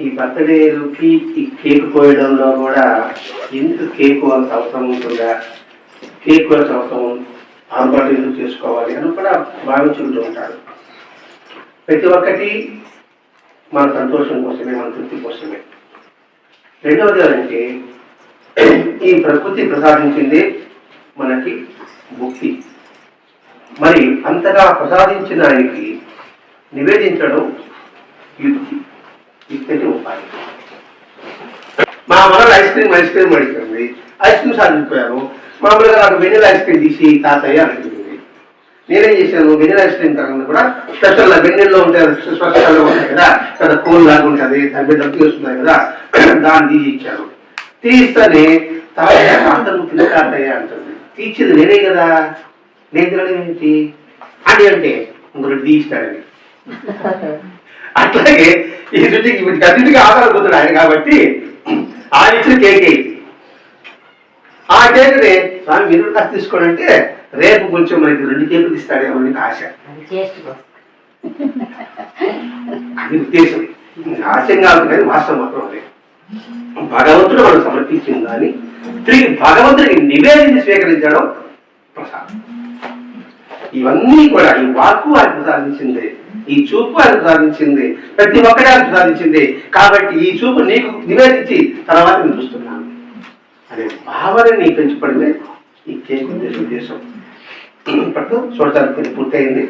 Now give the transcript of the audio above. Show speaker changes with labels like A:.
A: ఈ బర్త్డేకి ఈ కేక్ కోయడంలో కూడా ఎందుకు కేక్ అంత అవసరం ఉంటుందా? కేక్ అంత అవసరం అందుబాటు ఎందుకు చేసుకోవాలి అని కూడా భావించుకుంటూ ఉంటారు. ప్రతి ఒక్కటి మన సంతోషం కోసమే మన తృప్తి కోసమే. రెండవది ఏంటంటే ఈ ప్రకృతి ప్రసాదించింది మనకి ముక్తి. మరి అంతగా ప్రసాదించిన ఆయనకి నివేదించడం యుక్తి. ఇక్కడే ఉపాయం. మా మనలో ఐస్ క్రీమ్ ఐస్ క్రీమ్ అడిగింది. ఐస్ క్రీమ్ సాధించిపోయాను మామూలుగా నాకు వెనిల్ ఐస్ క్రీమ్ తీసి తాతయ్య అడిగింది. నేనేం చేశాను? వెనిల్ ఐస్ క్రీమ్ కాకుండా కూడా స్పెషల్ వెన్నెల్లో ఉంటాయి స్పెషల్గా ఉంటాయి కదా. కదా కోల్ లాగా ఉంటుంది. దాని మీద డబ్బులు వస్తున్నాయి కదా. దాన్ని తీసి ఇచ్చాను తీస్తేనే తాతయ్య అందరూ తిన్న తాతయ్య అంటుంది. తీర్చింది నేనే కదా. నేను తినడం ఏంటి? అని అంటే ఇంకొకటి తీయిస్తాడని అట్లాగే ఈ రుచికి వీటికి అన్నిటికీ ఆధారపోతాడు ఆయన కాబట్టి ఆయన ఇచ్చిన కేకే ఆ కేకుని స్వామి మీరు కాస్త తీసుకోండి అంటే రేపు కొంచెం మనకి రెండు కేకులు ఇస్తాడేమో అని ఆశ.
B: అది
A: ఉద్దేశం. ఆశయం కాదు కానీ వాస్తవం మాత్రం భగవంతుడు మనం సమర్పించింది కానీ తిరిగి భగవంతుడికి నివేదించి స్వీకరించడం ప్రసాదం. ఇవన్నీ కూడా ఈ వాక్కు ఆయన సాధించింది ఈ చూపు ఆయన సాధించింది ప్రతి ఒక్కటి సాధించింది కాబట్టి ఈ చూపు నీకు నివేదించి తర్వాత నేను చూస్తున్నాను. అనే భావనని పెంచుకోవడమే ఈ కేసు ఉద్దేశం ఉద్దేశం ఇప్పట్లో చూడటానికి పూర్తయింది.